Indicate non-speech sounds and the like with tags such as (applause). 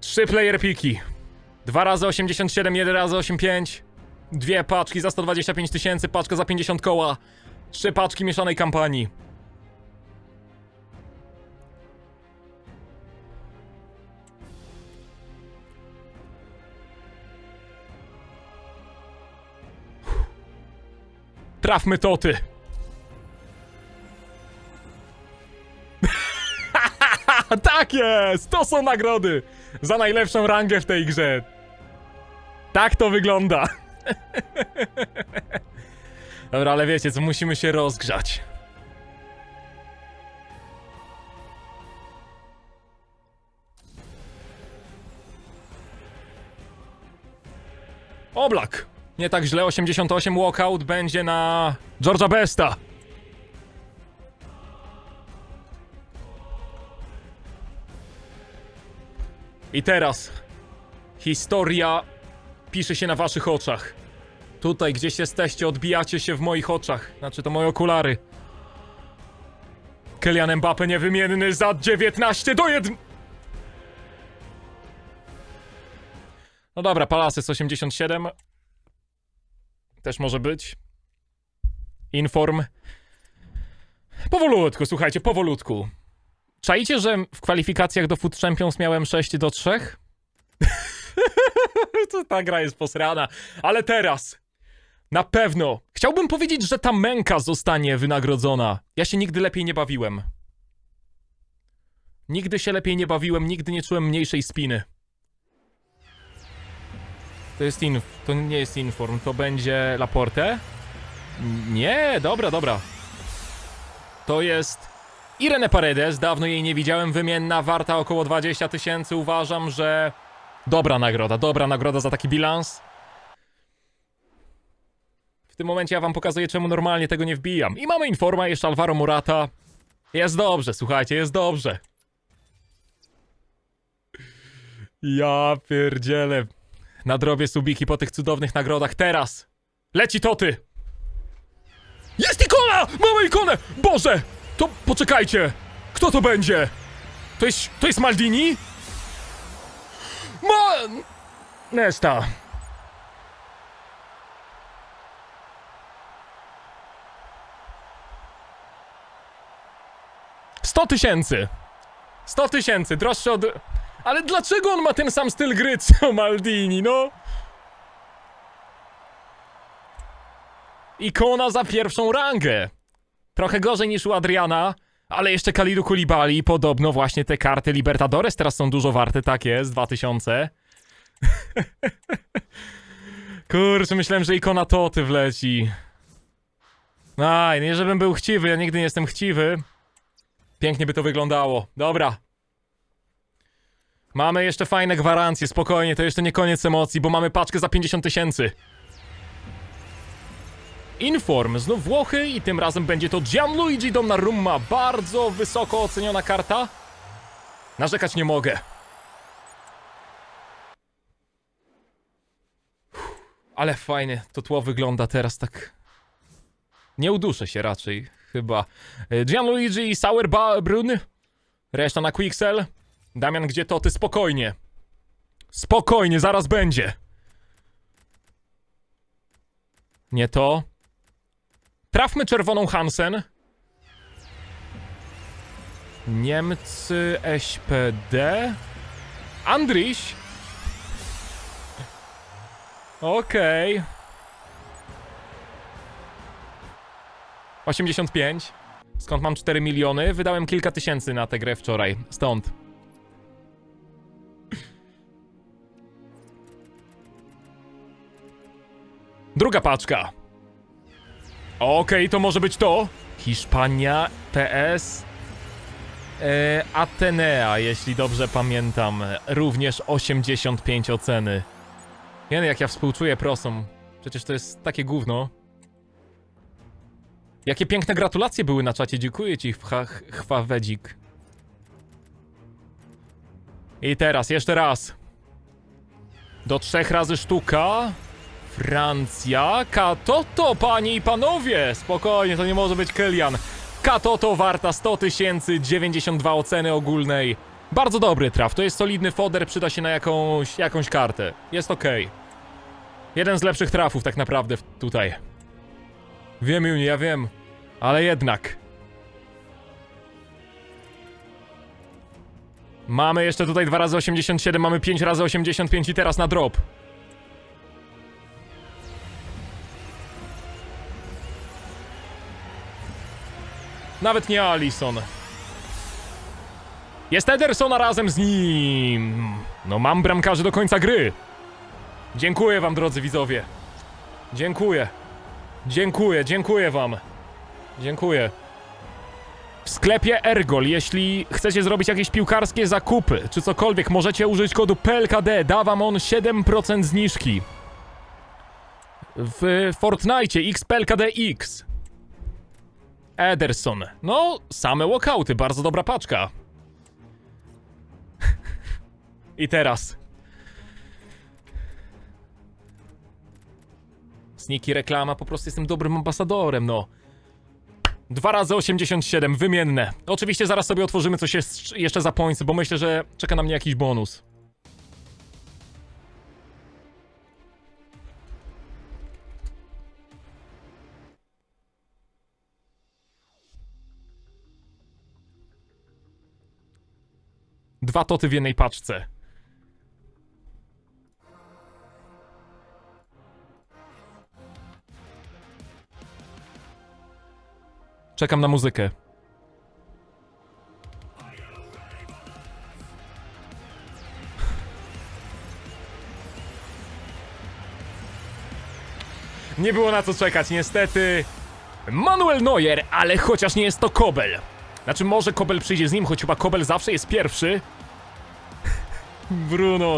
Trzy player piki. Dwa razy 87, jeden razy 85. Dwie paczki za 125 tysięcy, paczka za 50 koła. Trzy paczki mieszanej kampanii. Trafmy toty. (laughs) tak jest! To są nagrody za najlepszą rangę w tej grze. Tak to wygląda. (laughs) Dobra, ale wiecie co, musimy się rozgrzać. Oblak. Nie tak źle, 88 walkout będzie na Georgia Besta. I teraz historia pisze się na waszych oczach. Tutaj gdzieś jesteście, odbijacie się w moich oczach. Znaczy to moje okulary. Kylian Mbappe niewymienny za 19 do 1. No dobra, Palaces 87. Też może być. Inform. Powolutku, słuchajcie, powolutku. Czajcie, że w kwalifikacjach do Food Champions miałem 6 do 3? (laughs) to ta gra jest posrana. Ale teraz, na pewno, chciałbym powiedzieć, że ta męka zostanie wynagrodzona. Ja się nigdy lepiej nie bawiłem. Nigdy się lepiej nie bawiłem, nigdy nie czułem mniejszej spiny. To jest inf... To nie jest inform, to będzie Laporte? Nie, dobra, dobra. To jest Irene Paredes, dawno jej nie widziałem, wymienna, warta około 20 tysięcy. Uważam, że dobra nagroda, dobra nagroda za taki bilans. W tym momencie ja wam pokazuję, czemu normalnie tego nie wbijam. I mamy informa, jeszcze Alvaro Morata. Jest dobrze, słuchajcie, jest dobrze. Ja pierdzielę. Nadrobię subiki po tych cudownych nagrodach teraz. Leci toty! Jest ikona! Mamy ikonę! Boże! To poczekajcie! Kto to będzie? To jest, to jest Maldini? Ma... Nesta. Sto tysięcy. Sto tysięcy, droższy od... Ale dlaczego on ma ten sam styl gry co Maldini, no? Ikona za pierwszą rangę. Trochę gorzej niż u Adriana, ale jeszcze Kalidu Kulibali. Podobno właśnie te karty Libertadores teraz są dużo warte, tak jest, 2000. (laughs) Kurczę, myślałem, że ikona Toty wleci. Aj, nie żebym był chciwy, ja nigdy nie jestem chciwy. Pięknie by to wyglądało. Dobra. Mamy jeszcze fajne gwarancje, spokojnie, to jeszcze nie koniec emocji, bo mamy paczkę za 50 tysięcy. Inform, znów Włochy i tym razem będzie to Gianluigi Donnarumma. Bardzo wysoko oceniona karta. Narzekać nie mogę. Ale fajnie to tło wygląda teraz tak. Nie uduszę się raczej, chyba. E, Gianluigi i Sauerbrunn. Reszta na Quixel. Damian, gdzie to ty? Spokojnie. Spokojnie, zaraz będzie. Nie to. Trafmy czerwoną Hansen. Niemcy SPD. Andryś. Okej. 85. Skąd mam 4 miliony? Wydałem kilka tysięcy na tę grę wczoraj. Stąd. Druga paczka. Okej, to może być to. Hiszpania, PS. E, Atenea, jeśli dobrze pamiętam. Również 85 oceny. Nie jak ja współczuję prosom. Przecież to jest takie gówno. Jakie piękne gratulacje były na czacie. Dziękuję ci, chwa- chwawedzik. I teraz, jeszcze raz. Do trzech razy sztuka. Francja, Katoto, panie i panowie! Spokojnie, to nie może być Kylian. Katoto warta 100 tysięcy, 92 oceny ogólnej. Bardzo dobry traf, to jest solidny foder, przyda się na jakąś, jakąś kartę. Jest okej. Jeden z lepszych trafów tak naprawdę tutaj. Wiem, Juni, ja wiem. Ale jednak. Mamy jeszcze tutaj 2 razy 87, mamy 5 razy 85 i teraz na drop. Nawet nie Alison. Jest Ederson, a razem z nim. No mam bramkarzy do końca gry. Dziękuję wam, drodzy widzowie. Dziękuję. Dziękuję, dziękuję wam. Dziękuję. W sklepie Ergol, jeśli chcecie zrobić jakieś piłkarskie zakupy, czy cokolwiek, możecie użyć kodu PLKD. Da wam on 7% zniżki. W Fortnite XPLKDX. Ederson. No, same walkouty, bardzo dobra paczka. (laughs) I teraz. Sniki reklama, po prostu jestem dobrym ambasadorem, no. 2 razy 87, wymienne. Oczywiście zaraz sobie otworzymy coś jeszcze za points, bo myślę, że czeka na mnie jakiś bonus. Dwa toty w jednej paczce. Czekam na muzykę. Nie było na co czekać, niestety. Manuel Neuer, ale chociaż nie jest to Kobel. Znaczy, może Kobel przyjdzie z nim, choć chyba Kobel zawsze jest pierwszy. ブルーの